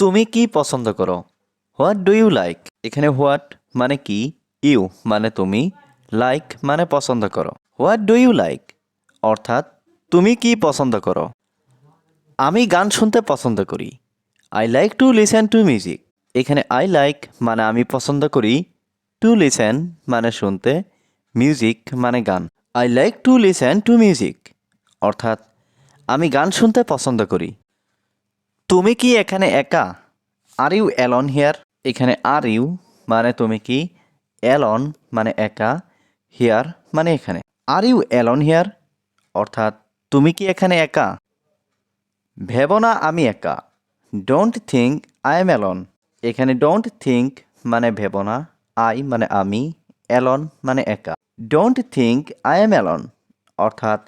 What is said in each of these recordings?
তুমি কি পছন্দ করো? হোয়াট ডু ইউ লাইক এখানে হোয়াট মানে কি? ইউ মানে তুমি। লাইক মানে পছন্দ করো। হোয়াট ডু ইউ লাইক অর্থাৎ তুমি কি পছন্দ করো? আমি গান শুনতে পছন্দ করি। I like to listen to music এখানে আই লাইক মানে আমি পছন্দ করি। টু লিসেন মানে শুনতে। মিউজিক মানে গান। I like to listen to music অর্থাৎ আমি গান শুনতে পছন্দ করি। তুমি কি এখানে একা? আর ইউ অ্যালন হিয়ার এখানে আর ইউ মানে তুমি কি? অ্যালন মানে একা। হিয়ার মানে এখানে। আর ইউ অ্যালন হিয়ার অর্থাৎ তুমি কি এখানে একা? ভেব না আমি একা। Don't think I am alone এখানে ডোন্ট থিঙ্ক মানে ভেব না। আই মানে আমি। অ্যালন মানে একা। Don't think I am alone অর্থাৎ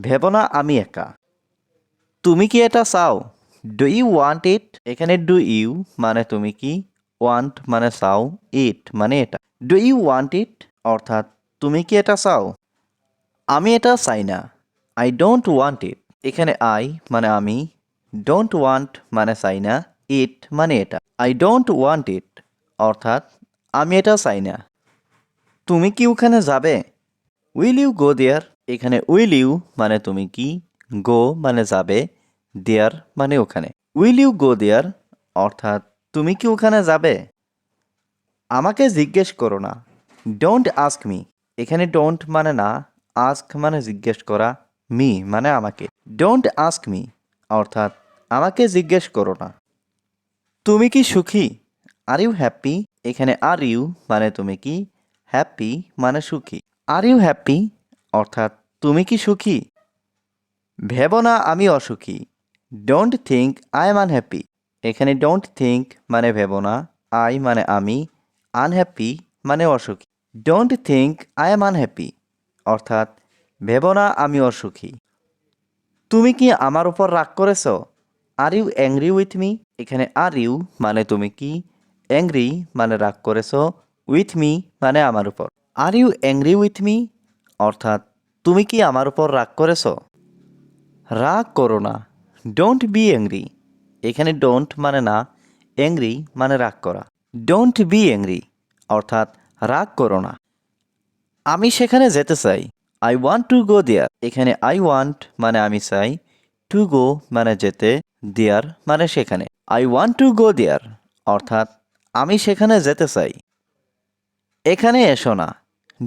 ভেব না আমি একা। তুমি কি এটা চাও? ডু ইউ ওয়ান্ট ইট এখানে ডু ইউ মানে তুমি কি? ওয়ান্ট মানে চাও ইট মানে এটা। ডু ইউ ওয়ান্ট ইট অর্থাৎ তুমি কি এটা চাও? আমি এটা চাই না। আই ডোন্ট ওয়ান্ট ইট এখানে আই মানে আমি। ডোন্ট ওয়ান্ট মানে চাই না। ইট মানে এটা। আই ডোন্ট ওয়ান্ট ইট অর্থাৎ আমি এটা চাই না। তুমি কি ওখানে যাবে? উইল ইউ গো দেয়ার এখানে উইল ইউ মানে তুমি কি? গো মানে যাবে। দেয়ার মানে ওখানে। Will you go there? অর্থাৎ, তুমি কি ওখানে যাবে? আমাকে জিজ্ঞেস করো না। Don't ask me. এখানে ডোন্ট মানে না, আস্ক মানে জিজ্ঞেস করা, মি মানে আমাকে। Don't ask me. অর্থাৎ, আমাকে জিজ্ঞেস করো না। তুমি কি সুখী? Are you happy? এখানে আর ইউ মানে তুমি কি? হ্যাপি মানে সুখী। Are you happy? অর্থাৎ, তুমি কি সুখী? ভেব না আমি অসুখী। Don't think I am unhappy এখানে ডোন্ট থিঙ্ক মানে ভেব না আই মানে আমি আনহ্যাপি মানে অসুখী। Don't think I am unhappy অর্থাৎ ভেব না আমি অসুখী। তুমি কি আমার উপর রাগ করেছ? Are you angry with me এখানে আর ইউ মানে তুমি কি? অ্যাংরি মানে রাগ করেছ উইথ মি মানে আমার উপর। Are you angry with me অর্থাৎ তুমি কি আমার উপর রাগ করেছ? রাগ করো না। ডোন্ট বি অ্যাংরি এখানে ডোন্ট মানে না অ্যাংরি মানে রাগ করা। ডোন্ট বি অ্যাংরি অর্থাৎ রাগ করো না। আমি সেখানে যেতে চাই। I want to go there এখানে আই ওয়ান্ট মানে আমি চাই। টু গো মানে যেতে দেয়ার মানে সেখানে। I want to go there অর্থাৎ আমি সেখানে যেতে চাই। এখানে এসো না।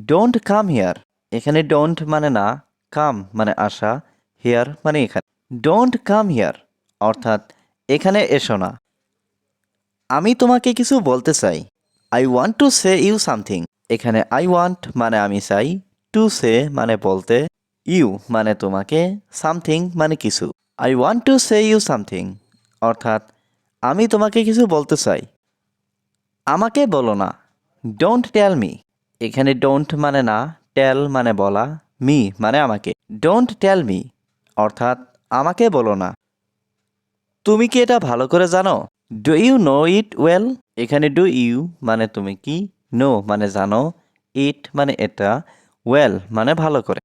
ডোন্ট কাম হিয়ার এখানে ডোন্ট মানে না কাম মানে আসা হিয়ার মানে এখানে। ডোন্ট কাম হিয়ার অর্থাৎ, এখানে এসো না। আমি তোমাকে কিছু বলতে চাই। I want to say you something এখানে আই ওয়ান্ট মানে আমি চাই। টু সে মানে বলতে ইউ মানে তোমাকে। সামথিং মানে কিছু। I want to say you something অর্থাৎ, আমি তোমাকে কিছু বলতে চাই। আমাকে বলো না। ডোন্ট টেল মি এখানে ডোন্ট মানে না টেল মানে বলা। মি মানে আমাকে। ডোন্ট টেল মি অর্থাৎ আমাকে বলো না। তুমি কি এটা ভালো করে জানো? Do you know it well এখানে ডু ইউ মানে তুমি কি? নো মানে জানো। ইট মানে এটা। ওয়েল মানে ভালো করে।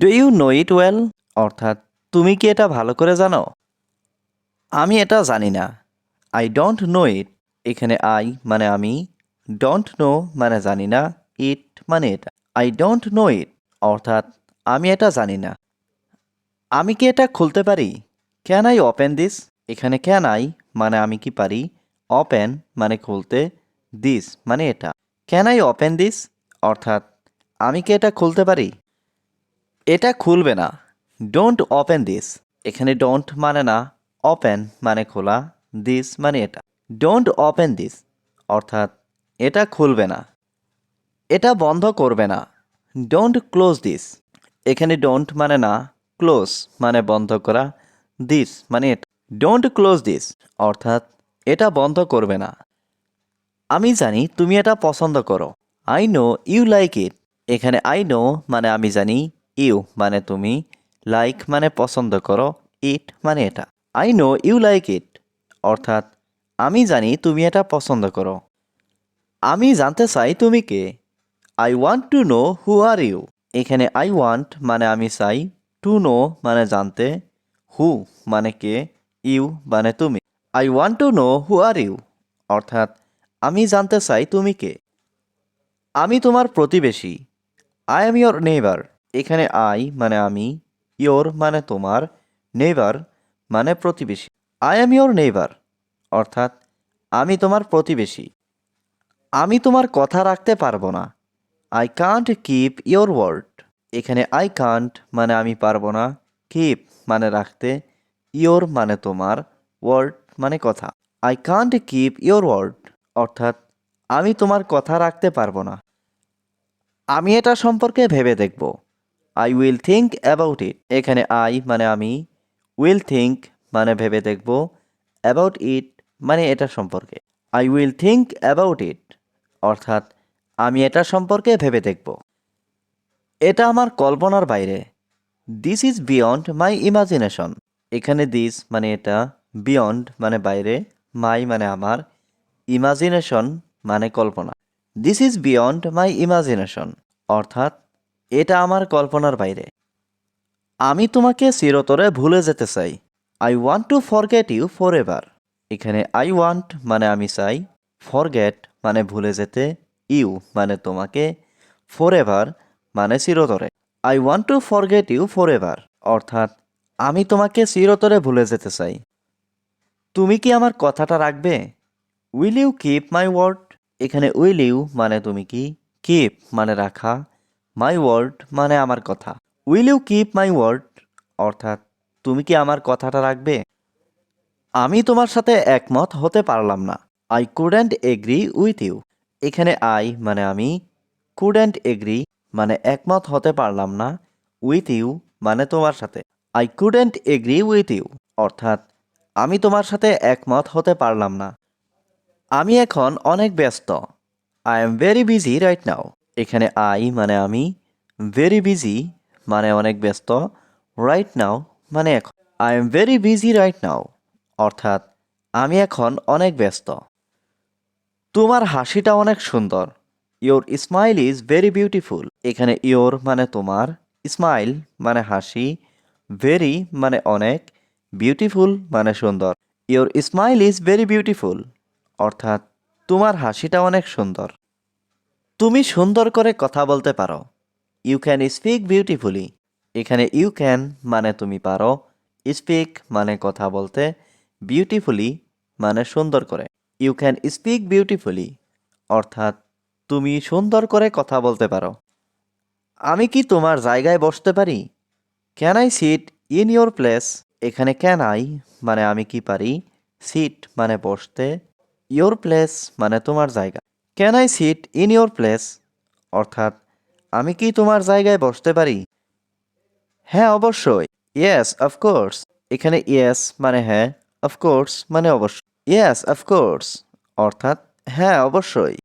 Do you know it well অর্থাৎ তুমি কি এটা ভালো করে জানো? আমি এটা জানি না। আই ডোন্ট নো ইট এখানে আই মানে আমি। ডোন্ট নো মানে জানি না। ইট মানে এটা। আই ডোন্ট নো ইট অর্থাৎ আমি এটা জানি না। আমি কি এটা খুলতে পারি? ক্যান আই ওপেন দিস এখানে ক্যান আই মানে আমি কি পারি? ওপেন মানে খুলতে দিস মানে এটা। ক্যান আই ওপেন দিস অর্থাৎ, আমি কি এটা খুলতে পারি? এটা খুলবে না। ডোন্ট ওপেন দিস এখানে ডোন্ট মানে না ওপেন মানে খোলা দিস মানে এটা। ডোন্ট ওপেন দিস অর্থাৎ, এটা খুলবে না। এটা বন্ধ করবে না। ডোন্ট ক্লোজ দিস এখানে ডোন্ট মানে না ক্লোজ মানে বন্ধ করা দিস মানে ডোন্ট ক্লোজ দিস অর্থাৎ এটা বন্ধ করবে না। আমি জানি তুমি এটা পছন্দ করো। I know you like it এখানে আই নো মানে আমি জানি ইউ মানে তুমি লাইক মানে পছন্দ করো ইট মানে এটা। I know you like it অর্থাৎ আমি জানি তুমি এটা পছন্দ করো। আমি জানতে চাই তুমি কে। I want to know who are you এখানে আই ওয়ান্ট মানে আমি চাই টু নো মানে জানতে হু মানে কে ইউ মানে তুমি। I want to know who are you অর্থাৎ, আমি জানতে চাই তুমি কে। আমি তোমার প্রতিবেশী। আই এম ইয়োর নেইবার এখানে আই মানে আমি ইয়োর মানে তোমার নেইবার মানে প্রতিবেশী। আই এম ইয়োর নেইবার অর্থাৎ, আমি তোমার প্রতিবেশী। আমি তোমার কথা রাখতে পারব না। I can't keep your word এখানে আই কান্ট মানে আমি পারব না কিপ মানে রাখতে ইয়োর মানে তোমার ওয়ার্ড মানে কথা। I can't keep your word অর্থাৎ আমি তোমার কথা রাখতে পারব না। আমি এটা সম্পর্কে ভেবে দেখব। I will think about it এখানে আই মানে আমি উইল থিঙ্ক মানে ভেবে দেখব। অ্যাবাউট ইট মানে এটা সম্পর্কে। I will think about it অর্থাৎ আমি এটা সম্পর্কে ভেবে দেখব। এটা আমার কল্পনার বাইরে। This is beyond my imagination এখানে দিস মানে এটা বিয়ন্ড মানে বাইরে মাই মানে আমার ইমাজিনেশন মানে কল্পনা। This is beyond my imagination অর্থাৎ, এটা আমার কল্পনার বাইরে। আমি তোমাকে চিরতরে ভুলে যেতে চাই। I want to forget you forever এখানে আই ওয়ান্ট মানে আমি চাই ফরগেট মানে ভুলে যেতে ইউ মানে তোমাকে ফর এভার মানে চিরতরে। I want to forget you forever অর্থাৎ, আমি তোমাকে চিরতরে ভুলে যেতে চাই। তুমি কি আমার কথাটা রাখবে? Will you keep my word এখানে উইল ইউ মানে তুমি কি? কিপ মানে রাখা। মাই ওয়ার্ড মানে আমার কথা। Will you keep my word অর্থাৎ, তুমি কি আমার কথাটা রাখবে? আমি তোমার সাথে একমত হতে পারলাম না। I couldn't agree with you এখানে আই মানে আমি। কুডেন্ট এগ্রি মানে একমত হতে পারলাম না উইথ ইউ মানে তোমার সাথে। I couldn't agree with you অর্থাৎ, আমি তোমার সাথে একমত হতে পারলাম না। আমি এখন অনেক ব্যস্ত। I am very busy right now এখানে আই মানে আমি ভেরি বিজি মানে অনেক ব্যস্ত। রাইট নাও মানে এখন। I am very busy right now অর্থাৎ, আমি এখন অনেক ব্যস্ত। তোমার হাসিটা অনেক সুন্দর। Your smile is very beautiful এখানে ইয়োর মানে তোমার স্মাইল মানে হাসি ভেরি মানে অনেক বিউটিফুল মানে সুন্দর। Your smile is very beautiful অর্থাৎ তোমার হাসিটা অনেক সুন্দর। তুমি সুন্দর করে কথা বলতে পারো। ইউ ক্যান স্পিক বিউটিফুলি এখানে ইউ ক্যান মানে তুমি পারো। স্পিক মানে কথা বলতে বিউটিফুলি মানে সুন্দর করে। ইউ ক্যান স্পিক বিউটিফুলি অর্থাৎ তুমি সুন্দর করে কথা বলতে পারো। আমি কি তোমার জায়গায় বসতে পারি? Can I sit in your place এখানে ক্যান আই মানে আমি কি পারি? সিট মানে বসতে। ইয়োর প্লেস মানে তোমার জায়গা। Can I sit in your place অর্থাৎ, আমি কি তোমার জায়গায় বসতে পারি? হ্যাঁ অবশ্যই। ইয়েস অফকোর্স এখানে ইয়েস মানে হ্যাঁ অফকোর্স মানে অবশ্যই। ইয়েস অফকোর্স অর্থাৎ হ্যাঁ অবশ্যই।